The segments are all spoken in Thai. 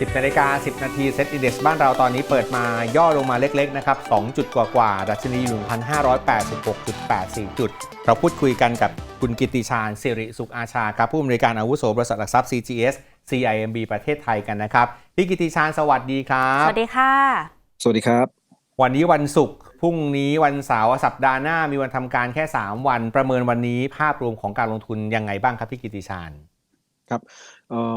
10นาฬิกา10 นาทีเซ็ตอินเด็กซ์บ้านเราตอนนี้เปิดมาย่อลงมาเล็กๆนะครับ 2 จุดกว่าๆดัชนีอยู่1,586.84 จุด เราพูดคุยกันกับคุณกิติชาญสิริสุขอาชาครับ ผู้อำนวยการอาวุโสบริษัทหลักทรัพย์ CGS CIMB ประเทศไทยกันนะครับพี่กิติชาญสวัสดีครับ สวัสดีค่ะ สวัสดีครับ วันนี้วันศุกร์พรุ่งนี้วันเสาร์สัปดาห์หน้ามีวันทำการแค่ 3 วันประเมินวันนี้ภาพรวมของการลงทุนยังไงบ้างครับพี่กิติชาญเอ่อ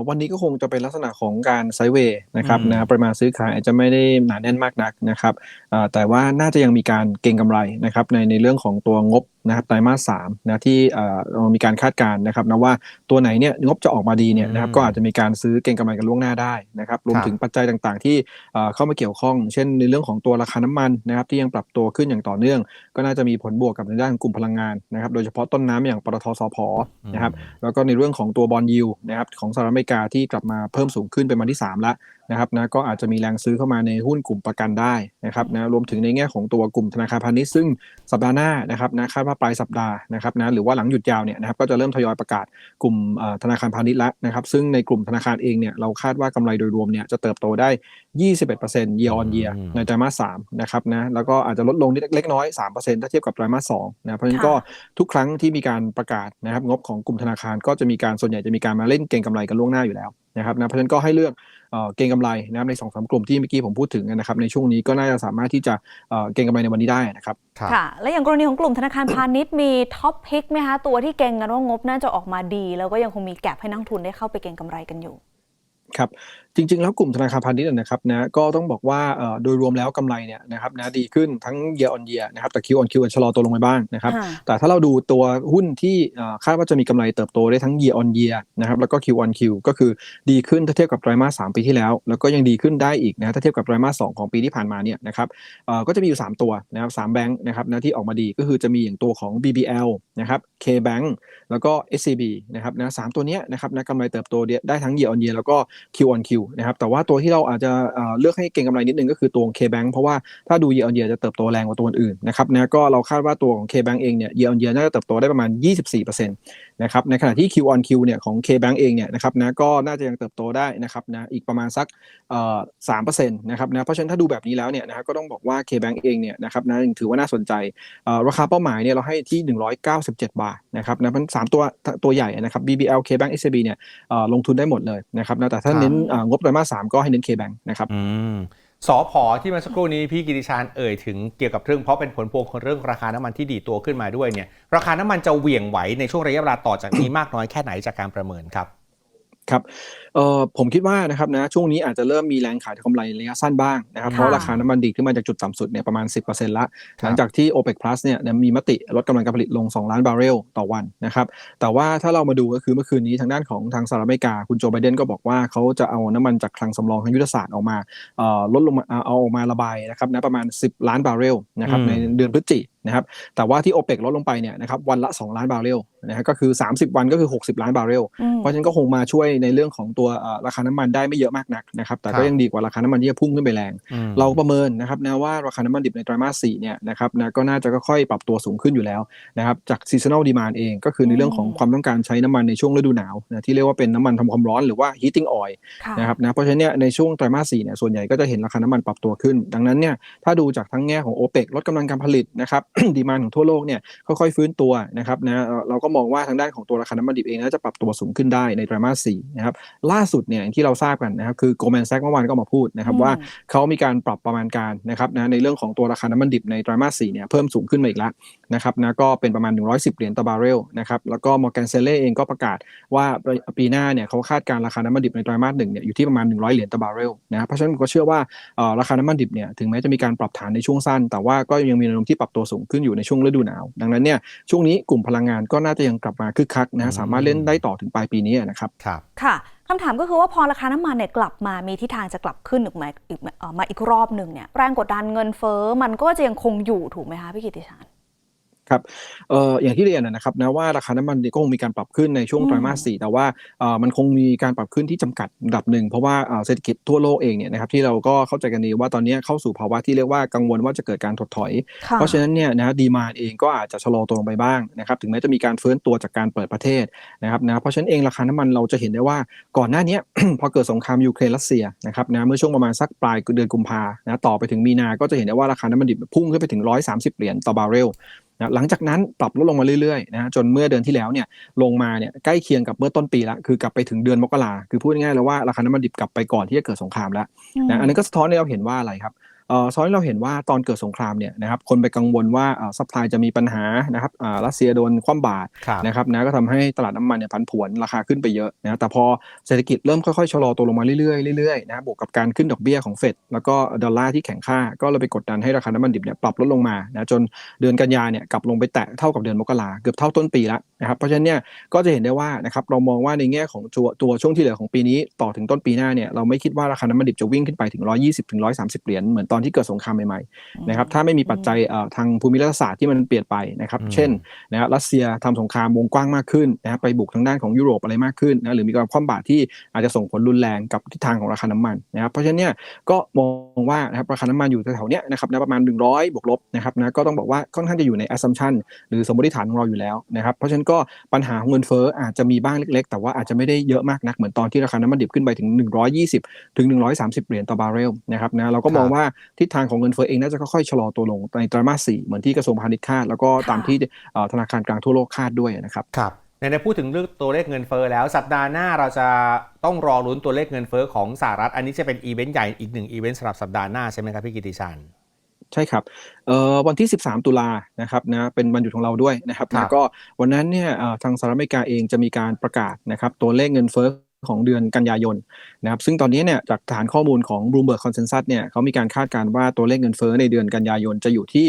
วันนี้ก็คงจะเป็นลักษณะของการไซด์เวย์นะครับอืมนะปริมาณซื้อขายอาจจะไม่ได้หนาแน่นมากนักนะครับเอ่อแต่ว่าน่าจะยังมีการเก็งกำไรนะครับในในเรื่องของตัวงบนะครับไตรมาสสามนะที่เอ่อเรามีการคาดการณ์นะครับนะว่าตัวไหนเนี่ยงบจะออกมาดีเนี่ยนะครับอืมก็อาจจะมีการซื้อเก็งกำไรกันล่วงหน้าได้นะครับรวมครับถึงปัจจัยต่างๆ ที่เอ่อเข้ามาเกี่ยวข้อง เช่นในเรื่องของตัวราคาน้ำมันนะครับที่ยังปรับตัวขึ้นอย่างต่อเนื่อง ก็น่าจะมีผลบวกกับในด้านกลุ่มพลังงานนะครับโดยเฉพาะต้นน้ำอย่างปตทสพนะครับแล้วก็ในเรื่องของตัวบอลยิวนะครับของสหรัฐอเมริกาที่กลับมาเพิ่มสูงขึ้นเป็นวันที่3แล้ว นะครับนะก็อาจจะมีแรงซื้อเข้ามาในหุ้นกลุ่มประกันได้นะครับนะรวมถึงในแง่ของตัวกลุ่มธนาคารพาณิชย์ซึ่งสัปดาห์หน้านะครับนะคาดว่าปลายสัปดาห์นะครับนะหรือว่าหลังหยุดยาวเนี่ยนะครับก็จะเริ่มทยอยประกาศกลุ่มเอ่อธนาคารพาณิชย์แล้วนะครับซึ่งในกลุ่มธนาคารเองเนี่ยเราคาดว่ากำไรโดยรวมเนี่ยจะเติบโตได้ 21% year on year อืมในไตรมาส3นะครับนะแล้วก็อาจจะลดลงนิดเล็กน้อย 3%ถ้าเทียบกับไตรมาส2นะเพราะฉะนั้นก็ทุกครั้งที่มีการประกาศนะครับงบของกลุ่มธนาคารก็จะมีการส่วนใหญ่จะมีการมาเล่นเก็งกำไรกันล่วงหน้าอยู่แล้ว นะครับนะเพราะฉะนั้นก็ให้เลือกเอ่อเก็งกำไรนะครับในสองสามกลุ่มที่เมื่อกี้ผมพูดถึงนะครับในช่วงนี้ก็น่าจะสามารถที่จะเอ่อเก็งกำไรในวันนี้ได้นะครับครับค่ะและอย่างกรณีของกลุ่มธนาคารพาณิชย์มีท็อปพิกไหมคะตัวที่เก่งกันว่างบน่าจะออกมาดี แล้วก็ยังคงมีแก็บให้นักลงทุนได้เข้าไปเก่งกำไรกันอยู่ครับ จริง ๆ แล้วกลุ่มธนาคารพาณิชย์นะครับนะก็ต้องบอกว่าเอ่อโดยรวมแล้วกำไรเนี่ยนะครับนะดีขึ้นทั้ง year on year นะครับแต่ Q on Q อาจจะชะลอตัวลงไปบ้างนะครับค่ะแต่ถ้าเราดูตัวหุ้นที่เอ่อคาดว่าจะมีกำไรเติบโตได้ทั้ง year on year นะครับแล้วก็ Q on Q ก็คือดีขึ้นถ้าเทียบกับไตรมาส3ปีที่แล้ว แล้วก็ยังดีขึ้นได้อีกนะถ้าเทียบกับไตรมาส2ของปีที่ผ่านมาเนี่ยนะครับเอ่อก็จะมีอยู่ 3 ตัวนะครับสามแบงค์นะครับนะที่ออกมาดีก็คือจะมีอย่างตัวของ BBL นะครับ K-Bank แล้วก็ SCB นะครับนะสามตัวเนี้ยนะครับนะกำไรเติบโตได้ทั้ง year on year แล้วก็ Q on Q นะครับแต่ว่าตัวที่เราอาจจะเอ่อเลือกให้เก็งกำไรนิดนึงก็คือตัวของ K-Bank เพราะว่าถ้าดู year on year จะเติบโตแรงกว่าตัวอื่นนะครับนะก็เราคาดว่าตัวของ K-Bank เองเนี่ย year on year น่าจะเติบโตได้ประมาณ 24%นะครับในขณะที่ Q on Q เนี่ยของ K-Bank เองเนี่ยนะครับนะก็น่าจะยังเติบโตได้นะครับนะอีกประมาณสักเอ่อ3%นะครับนะเพราะฉะนั้นถ้าดูแบบนี้แล้วเนี่ยนะครับก็ต้องบอกว่า K-Bank เองเนี่ยนะครับนะยังถือว่าน่าสนใจเอ่อราคาเป้าหมายเนี่ยเราให้ที่ 197 บาทนะครับนะมันสามตัวตัวใหญ่นะครับ BBL KBank SCB เนี่ยเอ่อลงทุนได้หมดเลยนะครับนะแต่ถ้าครับเน้นเอ่องบไตรมาสสามก็ให้เน้นเคแบงนะครับสอพอที่มาสักครู่นี้พี่กิติชานเอ่ยถึงเกี่ยวกับเรื่องเพราะเป็นผลพวงของเรื่องราคาน้ำมันที่ดีตัวขึ้นมาด้วยเนี่ยราคาน้ำมันจะเหวี่ยงไหวในช่วงระยะเวลาต่อจากนี้มากน้อยแค่ไหนจากการประเมินครับ ครับเอ่อผมคิดว่านะครับนะช่วงนี้อาจจะเริ่มมีแรงขายทางกำไรระยะสั้นบ้างนะครับค่ะเพราะราคาน้ำมันดีดขึ้นมาจากจุดต่ำสุดเนี่ยประมาณ 10%ละครับหลังจากที่ OPEC Plus เนี่ยนะมีมติลดกำลังการผลิตลง 2 ล้านบาร์เรลต่อวันนะครับแต่ว่าถ้าเรามาดูก็คือเมื่อคืนนี้ทางด้านของทางสหรัฐอเมริกา คุณโจไบเดนก็บอกว่าเขาจะเอาน้ำมันจากคลังสำรองทางยุทธศาสตร์ออกมาเอ่อลดลงมาเอาเอาออกมาระบายนะครับนะประมาณ 10 ล้านบาร์เรลนะครับอืมในเดือนพฤศจิ นะครับแต่ว่าที่ OPEC ลดลงไปเนี่ยนะครับวันละ 2 ล้านบาร์เรลนะฮะก็คือ 30 วันก็คือ 60 ล้านบาร์เรลอืมเพราะฉะนั้นก็คงมาช่วยในเรื่องของตัวเอ่อราคาน้ำมันได้ไม่เยอะมากนักนะครับแต่ครัก็บยังดีกว่าราคาน้ำมันที่จะพุ่งขึ้นไปแรงอืมเราประเมินนะครับนะว่าราคาน้ำมันดิบในไตรมาส4เนี่ยนะครับนะก็น่าจะค่อยๆปรับตัวสูงขึ้นอยู่แล้วนะครับจากซีซัน a ลดีมานเองก็คือในเรื่องของอืมความต้องการใช้น้ำมันในช่วงฤดูหนาวนะที่เรียกว่าเป็นน้ำมันทำความร้อนหรือว่า heating oil ค่ะนะครับนะเพราะฉะนั้นเนี่ยในช่วงไตรมาส4เนี่ยส่วนใหญ่ก็จะเห็นราคาน้ำมันปรับตัวขึ้น ดังนั้นเนี่ยถ้าดูจากทั้งแง่ของ o p e ปลดกำลังการผลิตนะครับดีมานของทั่วโลกเนี่ยค่อยๆฟื้นตัวนะครับนะเอ่อเราก็มองว่าทางด้านของตัวราคาน้ำมันดิบเองน่าจะปรับตัวสูงขึ้นได้ในไตรมาส4นะครับล่าสุดเนี่ยอย่างที่เราทราบกันนะครับคือ Goldman Sachs เมื่อวานก็ออกมาพูดนะครับอืมว่าเขามีการปรับประมาณการนะครับนะในเรื่องของตัวราคาน้ำมันดิบในไตรมาส4เนี่ยเพิ่มสูงขึ้นมาอีกแล้วนะครับนะก็เป็นประมาณ 110 เหรียญต่อบาร์เรลนะครับแล้วก็ Morgan Stanley เองก็ประกาศว่าปีหน้าเนี่ยเขาคาดการณ์ราคาน้ำมันดิบในไตรมาสหนึ่งเนี่ยอยู่ที่ประมาณ 100 เหรียญต่อบาร์เรลนะครับเพราะฉะนั้นผมก็เชื่อว่าเอ่อราคาน้ำมันดิบเนี่ยถึงแม้จะมีการปรับฐานในช่วงสั้น แต่ว่าก็ยังมีแนวโน้มที่ปรับตัวสูงขึ้นอยู่ในช่วงฤดูหนาว ดังนั้นเนี่ยช่วงนี้กลุ่มพลังงานก็น่าจะยังกลับมาคึกคักนะฮะสามารถเล่นได้ต่อถึงปลายปีนี้นะครับครับค่ะคำถามก็คือว่าพอราคาน้ำมันเนี่ยกลับมามีทิศทางจะกลับขึ้นอีกไหมอีกเอ่อมาอีกรอบหนึ่งเนี่ยแรงกดดันเงินเฟ้อมันก็จะยังคงอยู่ถูกไหมคะพี่กิติชาญ ครับเอ่ออย่างที่เรียนนะนะครับนะว่าราคาน้ำมันเนี่ยก็คงมีการปรับขึ้นในช่วงอืมไตรมาสสี่แต่ว่าเอ่อมันคงมีการปรับขึ้นที่จำกัดระดับหนึ่งเพราะว่าเอ่อเศรษฐกิจทั่วโลกเองเนี่ยนะครับที่เราก็เข้าใจกันดีว่าตอนนี้เข้าสู่ภาวะที่เรียกว่ากังวลว่าจะเกิดการถดถอยค่ะเพราะฉะนั้นเนี่ยนะดีมาเองก็อาจจะชะลอตัวลงไปบ้างนะครับถึงแม้จะมีการฟื้นตัวจากการเปิดประเทศนะครับนะเพราะฉะนั้นเองราคาน้ำมันเราจะเห็นได้ว่าก่อนหน้าเนี้ยพอเกิดสงครามยูเครนรัสเซียนะครับนะเมื่อช่วงประมาณสักปลายเดือนกุมภานะต่อไปถึงมีนาก็จะเห็นได้ว่าราคาน้ำมันดิบพุ่งขึ้นไปถึง 130 เหรียญต่อบาร์เรล นะหลังจากนั้นปรับลดลงมาเรื่อยๆนะจนเมื่อเดือนที่แล้วเนี่ยลงมาเนี่ยใกล้เคียงกับเมื่อต้นปีละคือกลับไปถึงเดือนมกราคือพูดง่ายๆแล้วว่าราคาน้ำมันดิบกลับไปก่อนที่จะเกิดสงครามแล้วนะอันนี้นก็สะท้อนให้เราเห็นว่าอะไรครับ เอ่อสะท้อนให้เราเห็นว่าตอนเกิดสงครามเนี่ยนะครับคนไปกังวลว่าซัพพลายจะมีปัญหานะครับอ่ารัสเซียโดนคว่ำบาตรครับนะครับนะก็ทำให้ตลาดน้ำมันเนี่ยผันผวนราคาขึ้นไปเยอะนะแต่พอเศรษฐกิจเริ่มค่อยๆชะลอตัวลงมาเรื่อยๆเรื่อยๆนะบวกกับการขึ้นดอกเบี้ยของเฟดแล้วก็ดอลลาร์ที่แข็งค่า ก็เลยไปกดดันให้ราคาน้ำมันดิบเนี่ยปรับลดลงมานะจนเดือนกันยาเนี่ยกลับลงไปแตะเท่ากับเดือนมกราเกือบเท่าต้นปีแล้วนะครับเพราะฉะนั้นเนี่ยก็จะเห็นได้ว่านะครับเรามองว่าในแง่ของตัวตัวช่วงที่เหลือของปีนี้ต่อถึงต้นปีหน้าเนี่ยเราไม่คิดว่าราคาน้ำมันดิบจะวิ่งขึ้นไปถึง 120ถึง130 เหรียญเหมือนตอนที่เกิดสงครามใหม่ๆนะครับถ้าไม่มีปัจจัยเอ่อทางภูมิรัฐศาสตร์ที่มันเปลี่ยนไปนะครับอืมเช่นนะฮะรัสเซียทำสงครามวงกว้างมากขึ้นนะฮะไปบุกทางด้านของยุโรปอะไรมากขึ้นนะหรือมีการคว่ำบาตรที่อาจจะส่งผลรุนแรงกับทิศทางของราคาน้ำมันนะครับเพราะฉะนั้นเนี่ยก็มองว่านะครับราคาน้ำมันอยู่แถวๆเนี้ยนะครับนะประมาณ 100 บวกลบนะครับนะก็ต้องบอกว่าค่อนข้างจะอยู่ใน assumption หรือสมมติฐานของเราอยู่แล้วนะครับเพราะฉะนั้นก็ปัญหาของเงินเฟ้ออาจจะมีบ้างเล็ก ๆ แต่ว่าอาจจะไม่ได้เยอะมากนักเหมือนตอนที่ราคาน้ำมันดิบขึ้นไปถึง 120 ถึง 130 เหรียญต่อบาร์เรลนะครับนะเราก็มองครับว่าทิศทางของเงินเฟ้อเองน่าจะค่อยๆชะลอตัวลงในไตรมาสสี่เหมือนที่กระทรวงพาณิชย์คาด แล้วก็ตามค่ะที่เอ่อธนาคารกลางทั่วโลกคาดด้วยนะครับครับในในพูดถึงเรื่องตัวเลขเงินเฟ้อแล้วสัปดาห์หน้าเราจะต้องรอลุ้นตัวเลขเงินเฟ้อของสหรัฐ อันนี้จะเป็นอีเวนต์ใหญ่อีกหนึ่งอีเวนต์สำหรับสัปดาห์หน้าใช่ไหมครับพี่กิติชันใช่ครับเอ่อวันที่ 13 ตุลานะครับนะเป็นวันหยุดของเราด้วยนะครับครับแล้วก็วันนั้นเนี่ยเอ่อทางสหรัฐอเมริกาเองจะมีการประกาศนะครับตัวเลขเงินเฟ้อ ของเดือนกันยายนนะครับซึ่งตอนนี้เนี่ยจากฐานข้อมูลของ Bloomberg Consensus เนี่ยเขามีการคาดการณ์ว่าตัวเลขเงินเฟ้อในเดือนกันยายนจะอยู่ที่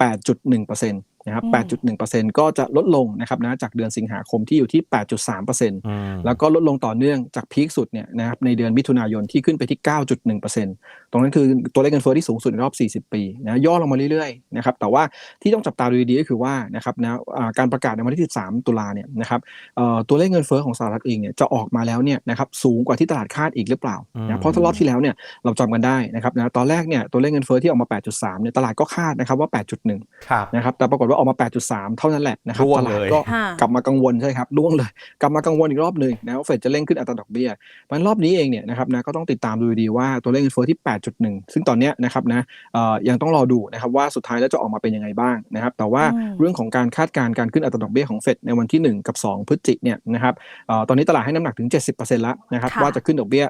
8.1%นะครับอืม8.1%ก็จะลดลงนะครับนะจากเดือนสิงหาคมที่อยู่ที่ 8.3%อืมแล้วก็ลดลงต่อเนื่องจากพีคสุดเนี่ยนะครับในเดือนมิถุนายนที่ขึ้นไปที่ 9.1%ตรงนั้นคือตัวเลขเงินเฟ้อที่สูงสุดในรอบ 40 ปีนะย่อลงมาเรื่อยๆนะครับแต่ว่าที่ต้องจับตาดูดีๆก็คือว่านะครับนะอ่าการประกาศในวันที่ 13 ตุลาเนี่ยนะครับเอ่อตัวเลขเงินเฟ้อของสหรัฐเองเนี่ยจะออกมาแล้วเนี่ยนะครับสูงกว่าที่ตลาดคาดอีกหรือเปล่าอืมนะเพราะทรอบที่แล้วเนี่ยเราจำกันได้นะครับนะตอนแรกเนี่ยตัวเลขเงินเฟ้อที่ออกมา 8.3 เนี่ยตลาดก็คาดนะครับว่า 8.1ครับนะครับแต่ปรากฏว่าออกมา 8.3 เท่านั้นแหละนะครับร่วงตลาดเลยก็ค่ะกลับมากังวลใช่ครับล่วงเลย กลับมากังวลอีกรอบหนึ่งนะว่าเฟดจะเร่งขึ้นอัตราดอกเบี้ยเพราะฉะนั้นรอบนี้เองเนี่ยนะครับนะก็ต้องติดตามดูดีๆว่าตัวเลขเงินเฟ้อที่ 8.1 ซึ่งตอนเนี้ยนะครับนะเอ่อยังต้องรอดูนะครับว่าสุดท้ายแล้วจะออกมาเป็นยังไงบ้างนะครับแต่ว่าอืมเรื่องของการคาดการณ์การขึ้นอัตราดอกเบี้ยของเฟดในวันที่ 1 กับ 2 พฤศจิกเนี่ยนะครับเอ่อตอนนี้ตลาดให้น้ำหนักถึง 70%แล้วนะครับค่ะว่าจะขึ้นดอกเบี้ย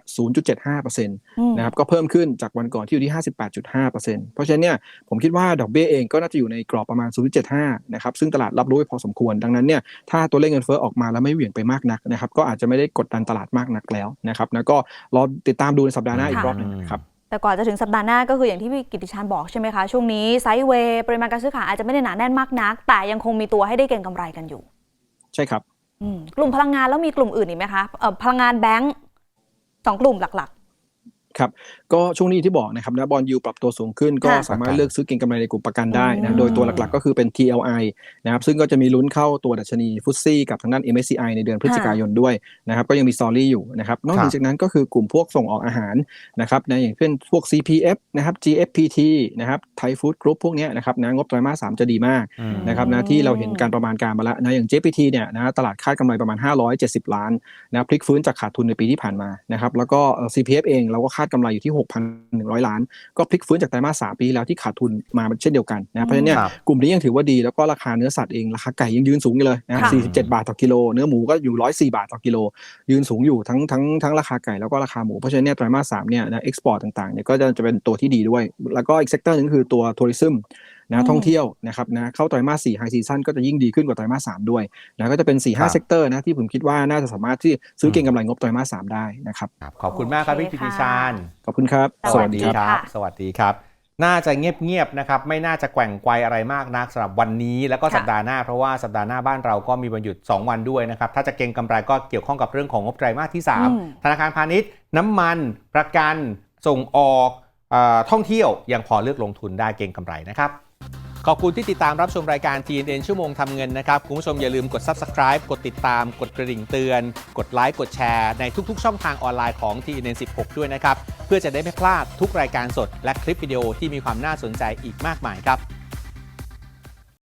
0.75%อืมนะครับก็เพิ่มขึ้นจากวันก่อนที่อยู่ที่ 58.5%เพราะฉะนั้นเนี่ยผมคิดว่าดอกเบี้ยเองก็น่าจะอยู่ในกรอบประมาณ 0.75นะครับซึ่งตลาดรับรู้ไว้พอสมควร ดังนั้นเนี่ยถ้าตัวเลขเงินเฟ้อออกมาแล้วไม่เหวี่ยงไปมากนักนะครับก็อาจจะไม่ได้กดดันตลาดมากนักแล้วนะครับแล้วก็รอติดตามดูในสัปดาห์หน้าอีกรอบหนึงนะครับแต่ก่อนจะถึงสัปดาห์หน้าก็คืออย่างที่พี่กิติชานบอกใช่ไหมคะช่วงนี้ไซด์เวย์ปริมาณการซื้อขายอาจจะไม่ได้หนาแน่นมากนัก แต่ยังคงมีตัวให้ได้เก็งกำไรกันอยู่ ใช่ครับอืมกลุ่มพลังงานแล้วมีกลุ่มอื่นอีกไหมคะเอ่อพลังงานแบงก์สองกลุ่มหลักครับ ก็ช่วงนี้ที่บอกนะครับนะบอลยูปรับตัวสูงขึ้น ก็ค่ะสามารถเลือกซื้อเก็งกำไรในกลุ่มประกันได้อืนะมโดยตัวหลักๆก็คือเป็น TLI นะครับซึ่งก็จะมีลุ้นเข้าตัวดัชนีฟุตซี่กับทางด้าน MSCI ในเดือนพฤศจิกายนด้วยนะครับก็ยังมีสตอรี่อยู่นะครับนอกเหนือจากนั้นก็คือกลุ่มพวกส่งออกอาหารนะครับนะอย่างเช่นพวก CPF นะครับ GFPT นะครับไทยฟู้ดกรุ๊ปพวกเนี้ยนะครับนะงบไตรมาสสามจะดีมากอืมนะครับนะที่เราเห็นการประมาณการมาแล้วนะอย่าง JPT เนี่ยนะตลาดคาดกำไรประมาณ 570 ล้านนะพลิกฟื้นจากขาดทุนในปีที่ผ่านมานะครับแล้วก็เอ่อ CPF เองเราก็คาดกำไรอยู่ที่6,100 ล้าน ก็พลิกฟื้นจากไตรมาสสามปีที่แล้วที่ขาดทุนมาเช่นเดียวกันนะเพราะฉะนั้นเนี่ยครับกลุ่มนี้ยังถือว่าดีแล้วก็ราคาเนื้อสัตว์เองราคาไก่ยังยืนสูงอยู่เลยนะค่ะ47 บาทต่อกิโล เนื้อหมูก็อยู่ 104 บาทต่อกิโล ยืนสูงอยู่ทั้งทั้งทั้งราคาไก่แล้วก็ราคาหมูเพราะฉะนั้นเนี่ยไตรมาสสามเนี่ยนะเอ็กซ์พอร์ตต่างๆเนี่ยก็จะจะเป็นตัวที่ดีด้วย แล้วก็อีกเซกเตอร์หนึงก็คือตัวทัวริซึมอื นะมท่องเที่ยวนะครับนะเข้าไตรมาสสี่ไฮซีซั o นก็จะยิ่งดีขึ้นกว่าไตรมาสสามด้วยนะก็จะเป็น4ี่ครัห้าบเซกเตอร์นะที่ผมคิดว่าน่าจะสามารถที่ซื้อเก็งกำไรงบไตรมาสสามได้นะครับครับขอบคุณมากครับพี่กิติชันขอบคุณครับ สวัสดีครับ สวัสดีครับ น่าจะเงียบๆนะครับไม่น่าจะแกว่งไกวอะไรมากนักสำหรับวันนี้ แล้วก็ค่ะสัปดาห์หน้าเพราะว่าสัปดาห์หน้าบ้านเราก็มีวันหยุด 2 วันด้วยนะครับถ้าจะเก็งกำไรก็เกี่ยวข้องกับเรื่องของงบไตรมาสที่อืม3ธนาคารพาณิชย์ น้ำมัน ประกันส่งออกเออท่องเที่ยวยังพอเลือกลงทุนได้เก็งกำไรนะครับ ขอบคุณที่ติดตามรับชมรายการ TNN ชั่วโมงทำเงินนะครับ คุณผู้ชมอย่าลืมกด Subscribe กดติดตาม กดกระดิ่งเตือน กดไลค์ กดแชร์ ในทุกๆ ช่องทางออนไลน์ของ TNN 16 ด้วยนะครับ เพื่อจะได้ไม่พลาดทุกรายการสด และคลิปวิดีโอที่มีความน่าสนใจอีกมากมายครับ